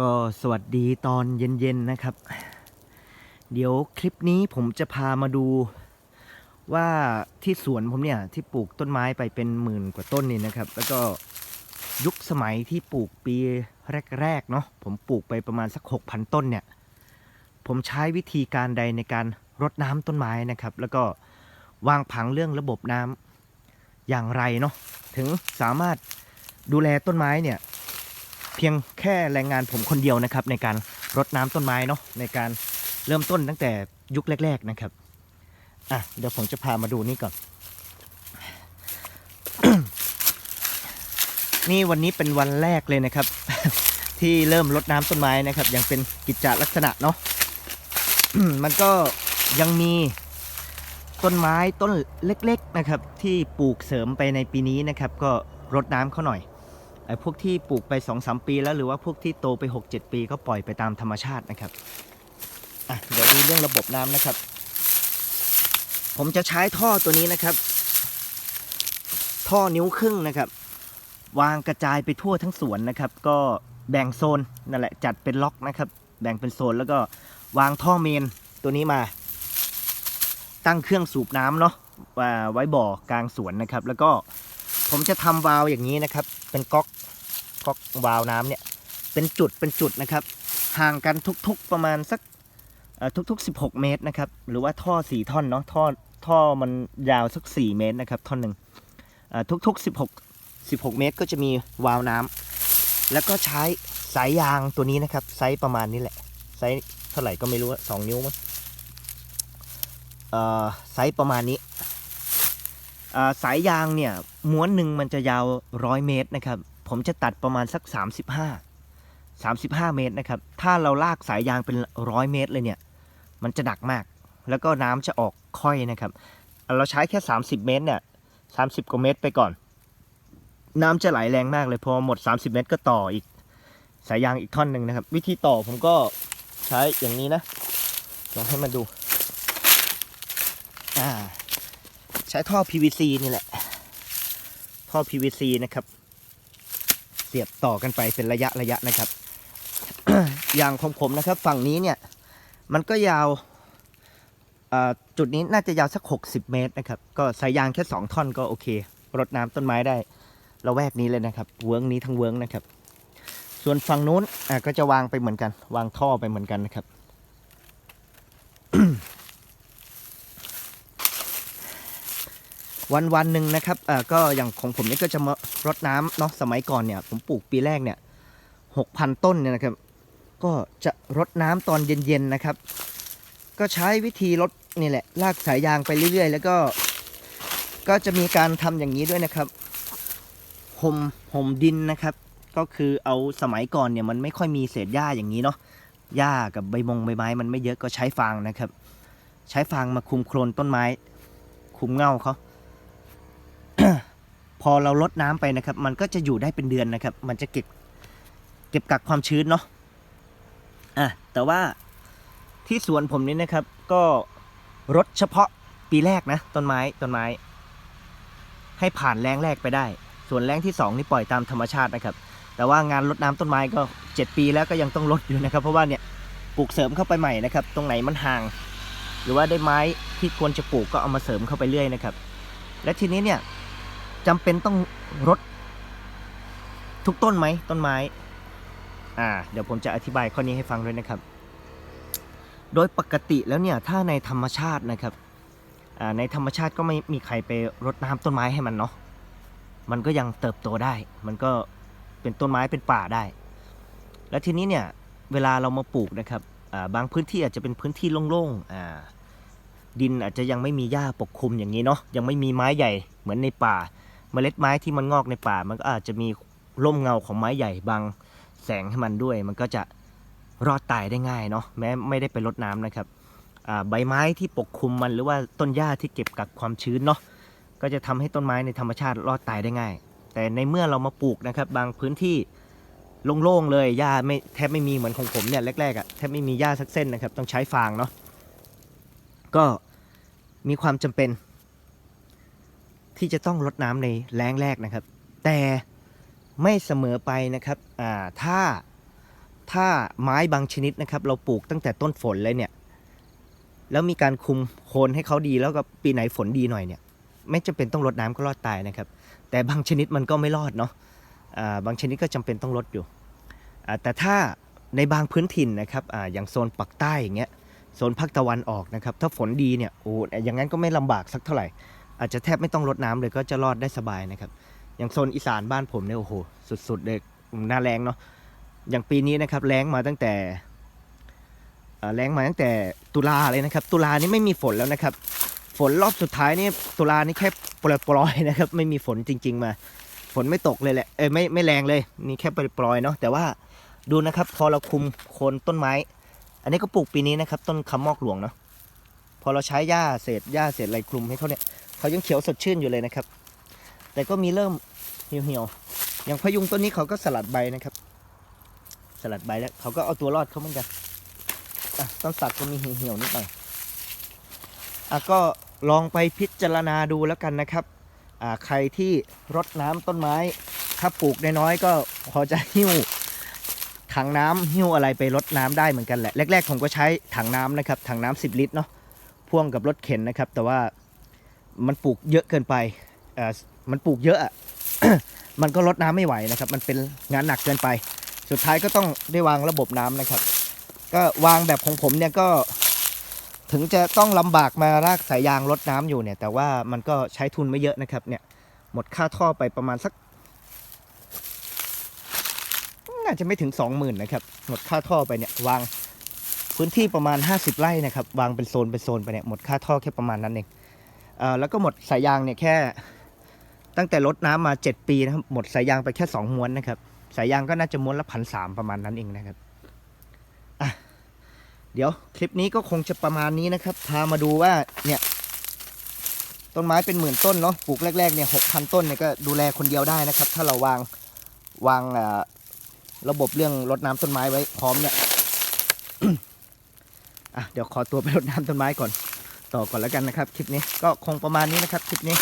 ก็สวัสดีตอนเย็นๆนะครับ เดี๋ยวคลิปนี้ผมจะพามาดูว่าที่สวนผมเนี่ยที่ปลูกต้นไม้ไปเป็นหมื่นกว่าต้นนี่นะครับ แล้วก็ยุคสมัยที่ปลูกปีแรกๆเนาะผมปลูกไปประมาณสัก 6,000 ต้นเนี่ย ผมใช้วิธีการใดในการรดน้ำต้นไม้นะครับ แล้วก็วางผังเรื่องระบบน้ำอย่างไรเนาะถึงสามารถดูแลต้นไม้เนี่ย พียงแค่แรงงานผมคนเดียวนะครับ ในการรดน้ำต้นไม้เนาะในการเริ่มต้นตั้งแต่ยุคแรก ๆนะครับอะเดี๋ยวผมจะพามาดูนี่ก่อน นี่วันนี้เป็นวันแรกเลยนะครับ ที่เริ่มรดน้ำต้นไม้นะครับ ยังเป็นกิจจลักษณะเนาะมันก็ยังมีต้นไม้ต้นเล็ก ๆนะครับ ที่ปลูกเสริมไปในปีนี้นะครับ ก็รดน้ำเขาหน่อย พวกที่ปลูกไป2อสปีแล้วหรือว่าพวกที่โตไป 6-7 ปีก็ปล่อยไปตามธรรมชาตินะครับอะเดี๋ยวมีเรื่องระบบน้ำนะครับ ผมจะใช้ท่อตัวนี้นะครับ ท่อนิ้วครึ่งนะครับ วางกระจายไปทั่วทั้งสวนนะครับ ก็แบ่งโซนนั่นแหละจัดเป็นล็อกนะครับ แบ่งเป็นโซนแล้วก็วางท่อเมนตัวนี้มา ตั้งเครื่องสูบน้ำเนาะไว้บ่อกลางสวนนะครับ แล้วก็ผมจะทำวาล์วอย่างนี้นะครับ เป็นก๊อก ก๊อกวาล์วน้ำเนี่ยเป็นจุดเป็นจุดนะครับ ห่างกันทุกๆประมาณสักทุก ๆ 16 เมตรนะครับ หรือว่าท่อ 4 ท่อนเนาะท่อท่อมันยาวสัก 4 เมตรนะครับท่อนหนึ่งทุกๆ 16 16 เมตรก็จะมีวาล์วน้ำแล้วก็ใช้สายยางตัวนี้นะครับไซส์ประมาณนี้แหละไซส์เท่าไหร่ก็ไม่รู้สองนิ้วมั้งเออไซส์ประมาณนี้สายยางเนี่ยม้วนหนึ่งมันจะยาวร้อยเมตรนะครับ ผมจะตัดประมาณสัก 35 35 เมตรนะครับ ถ้าเราลากสายยางเป็นร้อยเมตรเลยเนี่ย มันจะดักมาก แล้วก็น้ำจะออกค่อยนะครับ เราใช้แค่ 30 เมตรเนี่ย30กว่าเมตรไปก่อน น้ำจะไหลแรงมากเลยพอหมด 30 เมตรก็ต่ออีกสายยางอีกท่อนหนึ่งนะครับ วิธีต่อผมก็ใช้อย่างนี้นะลองให้มาดูอ่าใช้ท่อ PVC นี่แหละ ท่อ PVC นะครับ เสียบต่อกันไปเป็นระยะระยะนะครับ อย่างของผมนะครับ ฝั่งนี้เนี่ยมันก็ยาวจุดนี้น่าจะยาวสัก 60 เมตรนะครับ ก็สายยางแค่ 2 ท่อนก็โอเครดน้ำต้นไม้ได้ระแวกนี้เลยนะครับ เวิร์งนี้ทั้งเวิร์งนะครับ ส่วนฝั่งนู้นก็จะวางไปเหมือนกัน วางท่อไปเหมือนกันนะครับ วันวันหนึ่งนะครับเอ่าก็อย่างของผมนี่ก็จะมารดน้ำเนาะสมัยก่อนเนี่ยผมปลูกปีแรกเนี่ยหกพันต้นเนี่ยนะครับ ก็จะรดน้ำตอนเย็นๆนะครับ ก็ใช้วิธีรดนี่แหละ ลากสายยางไปเรื่อยๆ แล้วก็ ก็จะมีการทำอย่างนี้ด้วยนะครับห่มห่มดินนะครับ ก็คือเอาสมัยก่อนเนี่ยมันไม่ค่อยมีเศษหญ้าอย่างนี้เนาะหญ้ากับใบมงใบไม้ มันไม่เยอะก็ใช้ฟางนะครับ ใช้ฟางมาคุมโคลนต้นไม้ คุมเงาเขา พอเราลดน้ำไปนะครับ มันก็จะอยู่ได้เป็นเดือนนะครับ มันจะเก็บเก็บกักความชื้นเนาะอะแต่ว่าที่สวนผมนี้นะครับ ก็รดเฉพาะปีแรกนะต้นไม้ต้นไม้ ให้ผ่านแรงแรกไปได้ ส่วนแรงที่สองนี่ปล่อยตามธรรมชาตินะครับ แต่ว่างานรดน้ำต้นไม้ก็ 7 ปีแล้วก็ยังต้องรดอยู่นะครับ เพราะว่าเนี่ยปลูกเสริมเข้าไปใหม่นะครับ ตรงไหนมันห่าง หรือว่าได้ไม้ที่ควรจะปลูกก็เอามาเสริมเข้าไปเรื่อยนะครับ และทีนี้เนี่ย จำเป็นต้องรดทุกต้นไหมต้นไม้ อ่า เดี๋ยวผมจะอธิบายข้อนี้ให้ฟังด้วยนะครับ โดยปกติแล้วเนี่ยถ้าในธรรมชาตินะครับ อ่าในธรรมชาติก็ไม่มีใครไปรดน้ำต้นไม้ให้มันเนาะ มันก็ยังเติบโตได้ มันก็เป็นต้นไม้เป็นป่าได้ แล้วทีนี้เนี่ยเวลาเรามาปลูกนะครับ อ่าบางพื้นที่อาจจะเป็นพื้นที่โล่งๆ อ่าดินอาจจะยังไม่มีหญ้าปกคลุมอย่างนี้เนาะ ยังไม่มีไม้ใหญ่เหมือนในป่า เมล็ดไม้ที่มันงอกในป่า มันก็อาจจะมีร่มเงาของไม้ใหญ่บังแสงให้มันด้วย มันก็จะรอดตายได้ง่ายเนาะแม้ไม่ได้ไปรดน้ำนะครับใบไม้ที่ปกคลุมมันหรือว่าต้นหญ้าที่เก็บกักความชื้นเนาะก็จะทำให้ต้นไม้ในธรรมชาติรอดตายได้ง่าย แต่ในเมื่อเรามาปลูกนะครับ บางพื้นที่โล่งๆเลยหญ้าไม่แทบไม่มีเหมือนของผมเนี่ยแรกๆอะ่ะแทบไม่มีหญ้าสักเส้นนะครับ ต้องใช้ฟางเนาะก็มีความจำเป็น ที่จะต้องรดน้ำในแล้งแรกนะครับ แต่ไม่เสมอไปนะครับอ่าถ้าถ้าไม้บางชนิดนะครับ เราปลูกตั้งแต่ต้นฝนเลยเนี่ยแล้วมีการคุมโคนให้เขาดีแล้วก็ปีไหนฝนดีหน่อยเนี่ยไม่จำเป็นต้องรดน้ำก็รอดตายนะครับ แต่บางชนิดมันก็ไม่รอดเนาะอ่าบางชนิดก็จำเป็นต้องรดอยู่ แต่ถ้าในบางพื้นถิ่นนะครับออย่างโซนปักใต้อย่างเงี้ยโซนภาคตะวันออกนะครับ ถ้าฝนดีเนี่ยโอ้อย่างนั้นก็ไม่ลำบากสักเท่าไหร่ อาจจะแทบไม่ต้องรดน้ำเลยก็จะรอดได้สบายนะครับ อย่างโซนอีสานบ้านผมเนี่ยโอ้โหสุดๆเลยหน้าแรงเนาะอย่างปีนี้นะครับแรงมาตั้งแต่แรงมาตั้งแต่ตุลาเลยนะครับ ตุลานี่ไม่มีฝนแล้วนะครับ ฝนรอบสุดท้ายนี่ตุลานี่แค่ปล่อยๆนะครับ ไม่มีฝนจริง ๆ มา ฝนไม่ตกเลยแหละเออไม่ไม่แรงเลยมีแค่ปล่อยๆเนาะแต่ว่าดูนะครับ พอเราคุมโคนต้นไม้ อันนี้ก็ปลูกปีนี้นะครับ ต้นคำมอกหลวงเนาะพอเราใช้หญ้าเศษหญ้าเศษอะไรคลุมให้เขาเนี่ย เขายังเขียวสดชื่นอยู่เลยนะครับ แต่ก็มีเริ่มเหี่ยวๆอย่างพยุงต้นนี้เขาก็สลัดใบนะครับ สลัดใบแล้วเขาก็เอาตัวรอดเขาเหมือนกันต้นสักก็มีเหี่ยวๆนิดหน่อยอะก็ลองไปพิจารณาดูแล้วกันนะครับอ่าใครที่รดน้ำต้นไม้ ถ้าปลูกน้อยๆก็พอจะหิ้วถังน้ำหิ้วอะไรไปรดน้ำได้เหมือนกันแหละแรกๆผมก็ใช้ถังน้ำนะครับถังน้ำ10 ลิตรเนาะพ่วงกับรถเข็นนะครับ แต่ว่า มันปลูกเยอะเกินไปเอ่อมันปลูกเยอะอะมันก็รดน้ำไม่ไหวนะครับ มันเป็นงานหนักเกินไป สุดท้ายก็ต้องได้วางระบบน้ำนะครับ ก็วางแบบของผมเนี่ยก็ถึงจะต้องลำบากมารากสายยางรดน้ำอยู่เนี่ย แต่ว่ามันก็ใช้ทุนไม่เยอะนะครับ เนี่ย หมดค่าท่อไปประมาณสัก น่าจะไม่ถึงสองหมื่นนะครับ หมดค่าท่อไปเนี่ยวางพื้นที่ประมาณ 50 ไร่นะครับ วางเป็นโซนเป็นโซนไปเนี่ย หมดค่าท่อแค่ประมาณนั้นเอง แล้วก็หมดสายยางเนี่ยแค่ ตั้งแต่รดน้ำมา 7 ปีนะครับหมดสายยางไปแค่ 2 ม้วนนะครับ สายยางก็น่าจะม้วนละพันสามประมาณนั้นเองนะครับอะเดี๋ยวคลิปนี้ก็คงจะประมาณนี้นะครับ พามาดูว่าเนี่ยต้นไม้เป็นหมื่นต้นเนาะปลูกแรกๆเนี่ยหกพันต้นเนี่ยก็ดูแลคนเดียวได้นะครับ ถ้าเราวางวางระบบเรื่องรดน้ำต้นไม้ไว้พร้อมเนี่ยอะเดี๋ยวขอตัวไปรดน้ำต้นไม้ก่อน ต่อก่อนแล้วกันนะครับ คลิปนี้ก็คงประมาณนี้นะครับ คลิปนี้